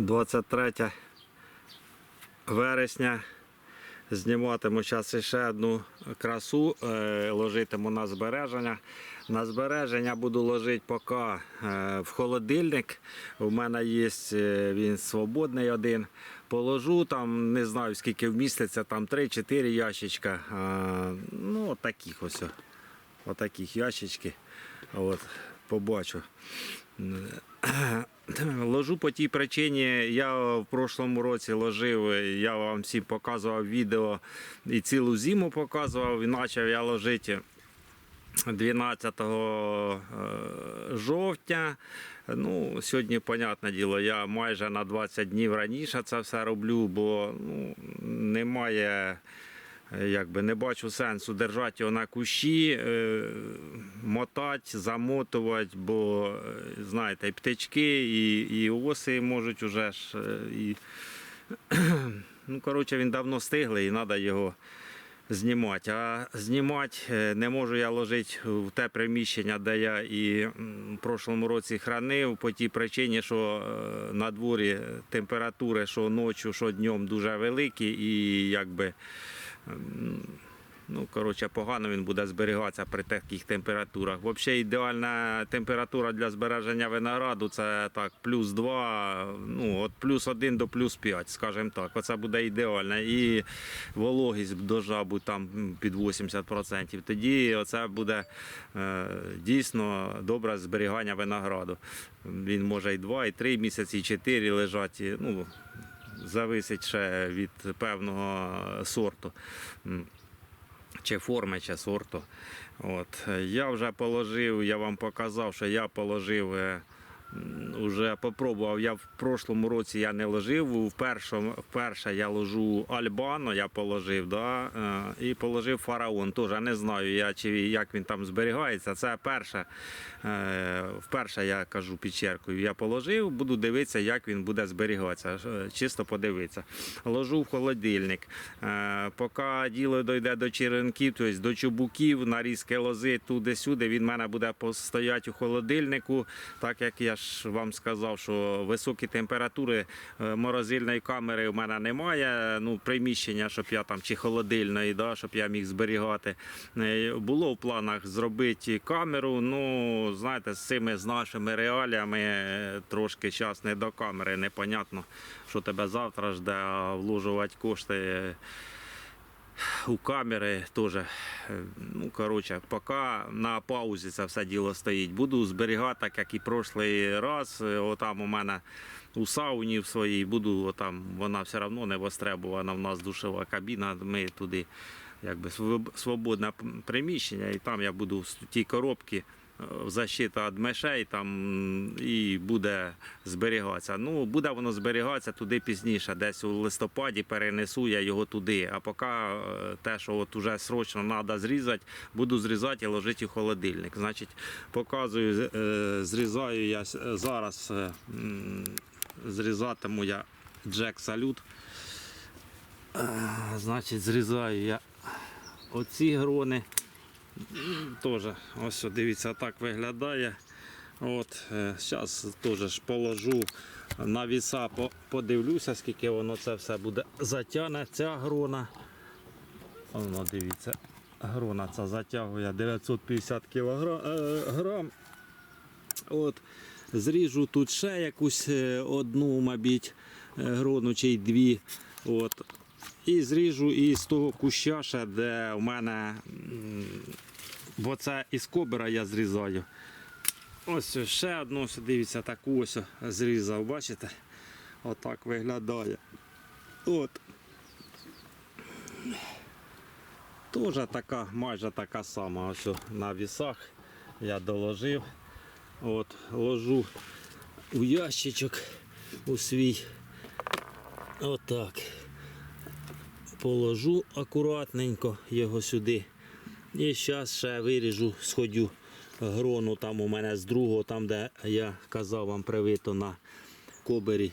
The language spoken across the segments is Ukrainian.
23 вересня. Зніматиму зараз ще одну красу, е, ложитиму на збереження. На збереження буду ложити поки е, в холодильник. У мене є е, він свободний один. Положу там, не знаю скільки вміститься, там 3-4 ящичка. Ну, от таких ось. Отаких ящички. От, побачу. Ложу по тій причині, я в прошлому році ложив, я вам всім показував відео і цілу зиму показував, і почав я ложити 12 е, жовтня. Ну, сьогодні, понятне діло, я майже на 20 днів раніше це все роблю, бо ну, немає. Е, Якби не бачу сенсу держати його на кущі, е, мотати, замотувати, бо е, знаєте, і птички, і, і оси можуть уже ж. І, ну, коротше, він давно стиглий і треба його знімати. А знімати не можу я ложити в те приміщення, де я і в прошлому році хранив, по тій причині, що на дворі температури, що ночі, що днем дуже великі, і якби. М, Ну, коротше, погано він буде зберігатися при таких температурах. Взагалі ідеальна температура для збереження винограду це так, плюс 2, ну, от плюс 1 до плюс 5, скажімо так. Оце буде ідеально. І вологість должна бути там під 80%. Тоді це буде е, дійсно добре зберігання винограду. Він може і 2, і 3 місяці, і 4 лежати. Ну, зависить ще від певного сорту. Чи форми, чи сорту. От. Я вже положив, я вам показав, що я положив. Уже попробував. Я в прошлому році я не ложив. В першому, вперше я ложу Альбано, я положив, да, е, і положив фараон. Теж не знаю, я, чи, як він там зберігається. Це перше, е, вперше я кажу печеркою. Я положив, буду дивитися, як він буде зберігатися. е, Чисто подивитися. Ложу в холодильник. Поки діло дойде до черенків, тобто до чубуків, нарізки лози туди-сюди, він в мене буде постояти у холодильнику. Так як я ж вам сказав, що високі температури е, морозильної камери в мене немає. Ну, приміщення, щоб я там чи холодильної, да, щоб я міг зберігати. Е, Було в планах зробити камеру. Ну, знаєте, з цими з нашими реаліями е, трошки час не до камери. Непонятно, що тебе завтра жде, а вложувати кошти. У камери теж. е, Ну, коротше, поки на паузі це все діло стоїть. Буду зберігати, так як і прошлий раз. Е, Отам у мене у сауні в своїй буду, отам вона все одно не востребована. У нас душова кабіна. Ми туди якби своб- свободне приміщення, і там я буду в тій коробці. Защита від мишей там і буде зберігатися. Ну, буде воно зберігатися туди пізніше, десь у листопаді перенесу я його туди. А поки е, те, що от уже срочно треба зрізати, буду зрізати і ложити в холодильник. Значить, показую, е, зрізаю я е, зараз, зрізатиму я Джек Салют. Значить, зрізаю я оці грони. Теж, ось дивіться, так виглядає. От, зараз теж ж положу на віса, подивлюся, скільки воно це все буде затягне. Ця грона. Воно дивіться, грона ця затягує 950 кг. грам. От, зріжу тут ще якусь е, одну, мабуть, е, грону чи дві. От. І зріжу і з того куща, ще, де в мене, бо це із кобера я зрізаю. Ось ще одну, дивіться, таку ось зрізав, бачите? Отак виглядає. От. Теж така, майже така сама ось на вісах. Я доложив. От, ложу у ящичок у свій. Отак. Положу акуратненько його сюди. І зараз ще виріжу, сходю грону там у мене з другого, там де я казав вам привито на кобері.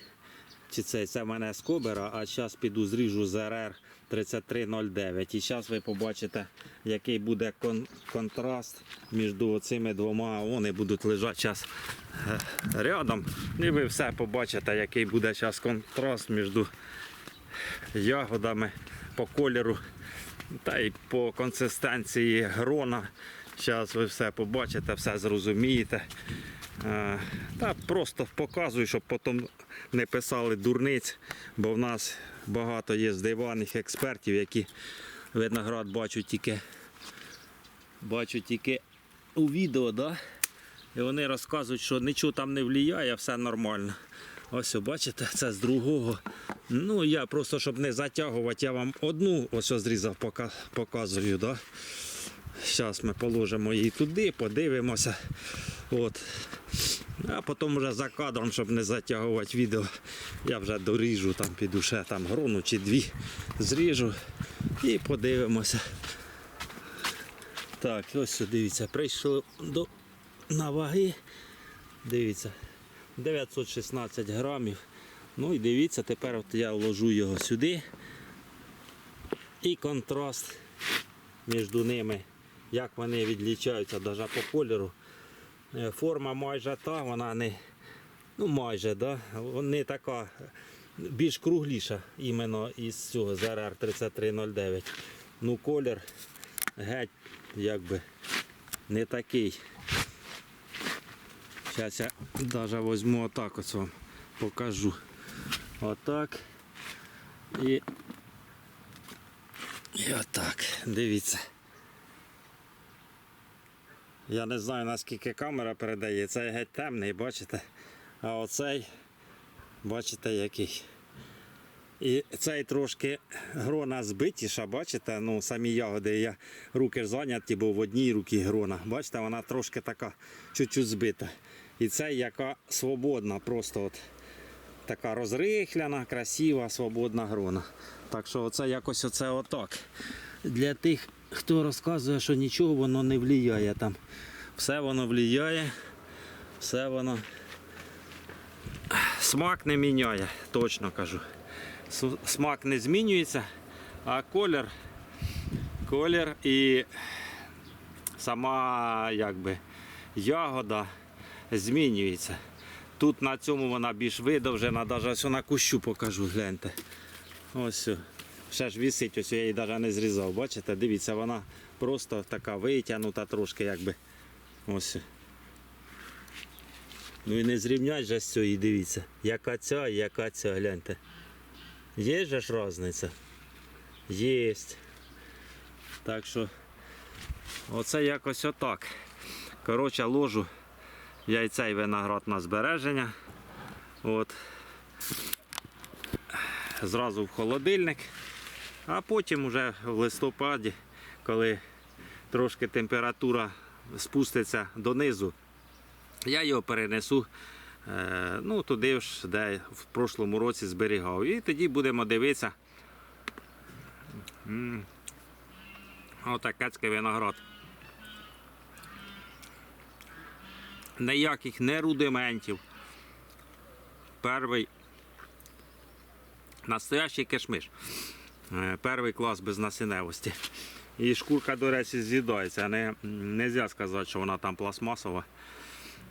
Чи це, це в мене з кобера, а зараз піду зріжу ЗРР 3309. І зараз ви побачите, який буде кон- контраст між цими двома. Вони будуть лежати зараз рядом. І ви все побачите, який буде зараз контраст між ягодами по кольору та й по консистенції грона. Зараз ви все побачите, все зрозумієте. Е, Та просто показую, щоб потім не писали дурниць, бо в нас багато є здиваних експертів, які виноград бачать тільки, бачать тільки у відео, да? і вони розказують, що нічого там не впливає, все нормально. Ось, бачите, це з другого. Ну, я просто, щоб не затягувати, я вам одну ось зрізав, показую. Да? Зараз ми положимо її туди, подивимося. От. А потім вже за кадром, щоб не затягувати відео, я вже доріжу, там піду ще там грону чи дві зріжу і подивимося. Так, ось дивіться, прийшло до на ваги. Дивіться, 916 грамів. Ну і дивіться, тепер от я вложу його сюди. І контраст між ними, як вони відлічаються навіть по кольору. Е, Форма майже та, вона не, ну майже, да, не така більш кругліша іменно із цього ЗРР 3309. Ну колір геть якби не такий. Зараз я навіть візьму отак ось вам покажу. Отак. І, і отак. Дивіться. Я не знаю наскільки камера передає. Цей геть темний, бачите? А оцей, бачите, який. І цей трошки грона збитіша, бачите, ну самі ягоди, я руки ж зайняті, бо в одній руці грона. Бачите, вона трошки така чуть-чуть збита. І цей яка свободна, просто от така розрихляна, красива, свободна грона. Так що оце якось оце отак. Для тих, хто розказує, що нічого воно не впливає там. Все воно впливає, все воно смак не міняє, точно кажу. Смак не змінюється, а колір, колір і сама якби, ягода змінюється. Тут на цьому вона більш видовжена, навіть на кущу покажу, гляньте. Ось. Ще ж висить, ось я її навіть не зрізав. Бачите, дивіться, вона просто така витягнута трошки, якби. Ось. Ну і не зрівнять же з цієї, дивіться. Яка ця, яка ця, гляньте. Є же ж різниця? Єсть. Так що оце якось отак. Коротше, ложу я і цей виноград на збереження. От. Зразу в холодильник. А потім уже в листопаді, коли трошки температура спуститься донизу, я його перенесу е, ну, туди ж, де в прошлому році зберігав. І тоді будемо дивитися. М. Отакецький виноград. Ніяких не рудиментів. Перший настоящий кишмиш. Е, Перший клас без насінневості. І шкурка, до речі, з'їдається. Не можна сказати, що вона там пластмасова.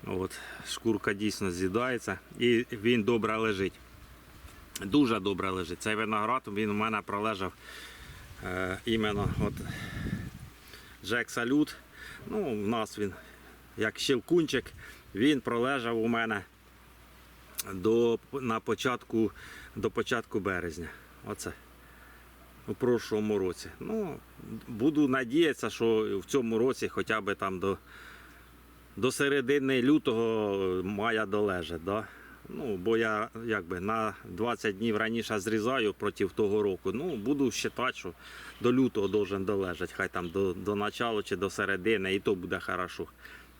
От, шкурка дійсно з'їдається і він добре лежить. Дуже добре лежить. Цей виноград він у мене пролежав е, іменно от Джек Салют. Ну, у нас він як щелкунчик, він пролежав у мене до, на початку, до початку березня. Оце. У прошлому році. Ну, буду надіятися, що в цьому році хоча б там до, до середини лютого має долежать. Да? Ну, бо я якби на 20 днів раніше зрізаю проти того року. Ну, буду вважати, що до лютого должен долежати. Хай там до, до начала чи до середини, і то буде хорошо.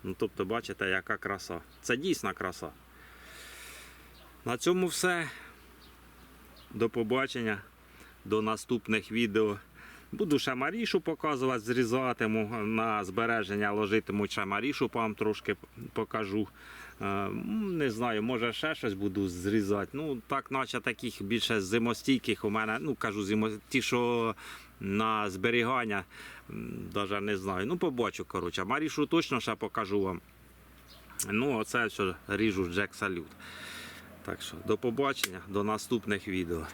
Ну, тобто, бачите, яка краса. Це дійсна краса. На цьому все. До побачення, до наступних відео. Буду ще марішу показувати, зрізатиму на збереження, ложитиму ще марішу, вам трошки покажу. М, Не знаю, може ще щось буду зрізати. Ну, так, наче таких більше зимостійких у мене, ну кажу, зимо... ті, що на зберігання, навіть не знаю. Ну, побачу, коротше. Марішу точно ще покажу вам. Ну, оце що ріжу Джек Салют. Так що до побачення, до наступних відео.